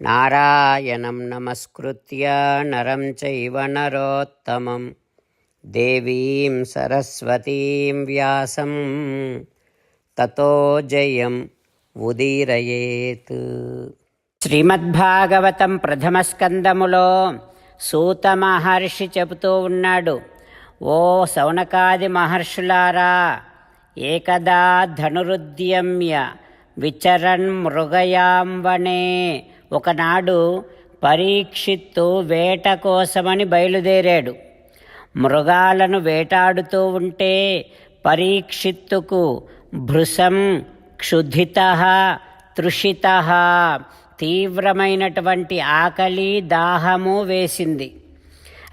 నారాయణం నమస్కృత్య నరం చైవ నరోత్తమం దేవీం సరస్వతీం వ్యాసం తతో జయం ఉదీరయేత్ శ్రీమద్భాగవతం ప్రథమస్కందములో సూత మహర్షి చెబుతూ ఉన్నాడు ఓ సౌనకాది మహర్షులారా ఏకదా ధనురుద్యమ్య విచరన్ మృగయాంబనే వనే ఒకనాడు పరీక్షిత్తు వేట కోసమని బయలుదేరాడు. మృగాలను వేటాడుతూ ఉంటే పరీక్షిత్తుకు భృశం క్షుధిత తృషిత తీవ్రమైనటువంటి ఆకలి దాహము వేసింది.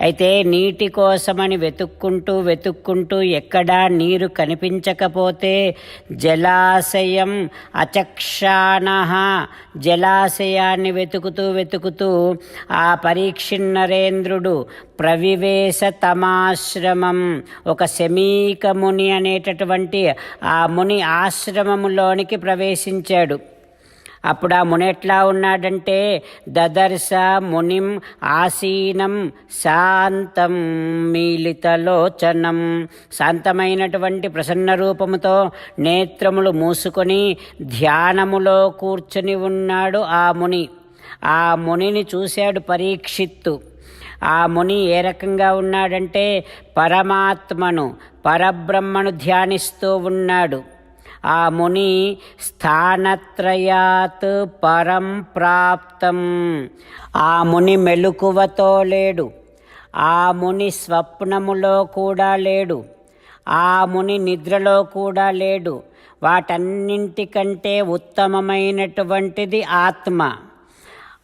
అయితే నీటి కోసమని వెతుక్కుంటూ వెతుక్కుంటూ ఎక్కడా నీరు కనిపించకపోతే జలాశయం అచక్షాణ జలాశయాన్ని వెతుకుతూ వెతుకుతూ ఆ పరీక్షిన్నరేంద్రుడు ప్రవివేశ తమాశ్రమం ఒక శమీక ముని అనేటటువంటి ఆ ముని ఆశ్రమములోనికి ప్రవేశించాడు. అప్పుడు ఆ ముని ఎట్లా ఉన్నాడంటే దదర్శ మునిం ఆసీనం శాంతం మీలితలోచనం. శాంతమైనటువంటి ప్రసన్న రూపముతో నేత్రములు మూసుకొని ధ్యానములో కూర్చుని ఉన్నాడు ఆ ముని. ఆ మునిని చూశాడు పరీక్షిత్తు. ఆ ముని ఏ రకంగా ఉన్నాడంటే పరమాత్మను పరబ్రహ్మను ధ్యానిస్తూ ఉన్నాడు. ఆ ముని స్థానత్రయాత్ పరం ప్రాప్తం. ఆ ముని మెలకువతో లేడు. ఆ ముని స్వప్నములో కూడా లేడు. ఆ ముని నిద్రలో కూడా లేడు. వాటన్నింటికంటే ఉత్తమమైనటువంటిది ఆత్మ.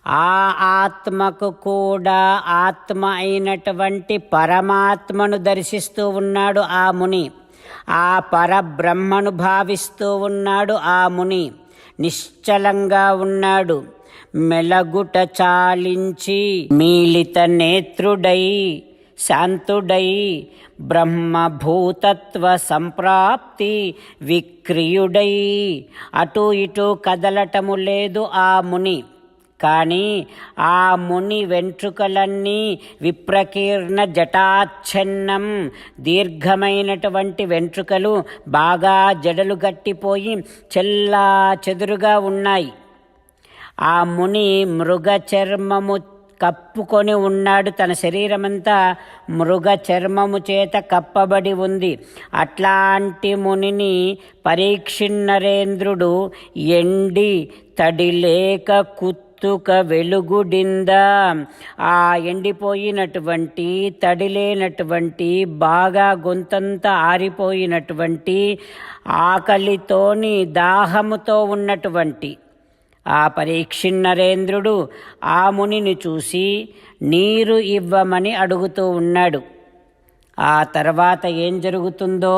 ఆ ఆత్మకు కూడా ఆత్మ అయినటువంటి పరమాత్మను దర్శిస్తూ ఉన్నాడు ఆ ముని. ఆ పరబ్రహ్మను భావిస్తూ ఉన్నాడు ఆ ముని. నిశ్చలంగా ఉన్నాడు. మెలగుట చాలించి మీలిత నేత్రుడై శాంతుడై బ్రహ్మభూతత్వ సంప్రాప్తి విక్రియుడై. అటు ఇటు కదలటము లేదు ఆ ముని. కానీ ఆ ముని వెంట్రుకలన్నీ విప్రకీర్ణ జటాచ్ఛన్నం. దీర్ఘమైనటువంటి వెంట్రుకలు బాగా జడలు గట్టిపోయి చెల్లా చెదురుగా ఉన్నాయి. ఆ ముని మృగ చర్మము కప్పుకొని ఉన్నాడు. తన శరీరమంతా మృగ చర్మము చేత కప్పబడి ఉంది. అట్లాంటి మునిని పరీక్షిన్నరేంద్రుడు ఎండి తడి లేక కుత్ కుత్తుక వెలుగుడింద. ఆ ఎండిపోయినటువంటి తడిలేనటువంటి బాగా గొంతంతా ఆరిపోయినటువంటి ఆకలితోని దాహముతో ఉన్నటువంటి ఆ పరీక్షిన్నరేంద్రుడు ఆ మునిని చూసి నీరు ఇవ్వమని అడుగుతూ ఉన్నాడు. ఆ తర్వాత ఏం జరుగుతుందో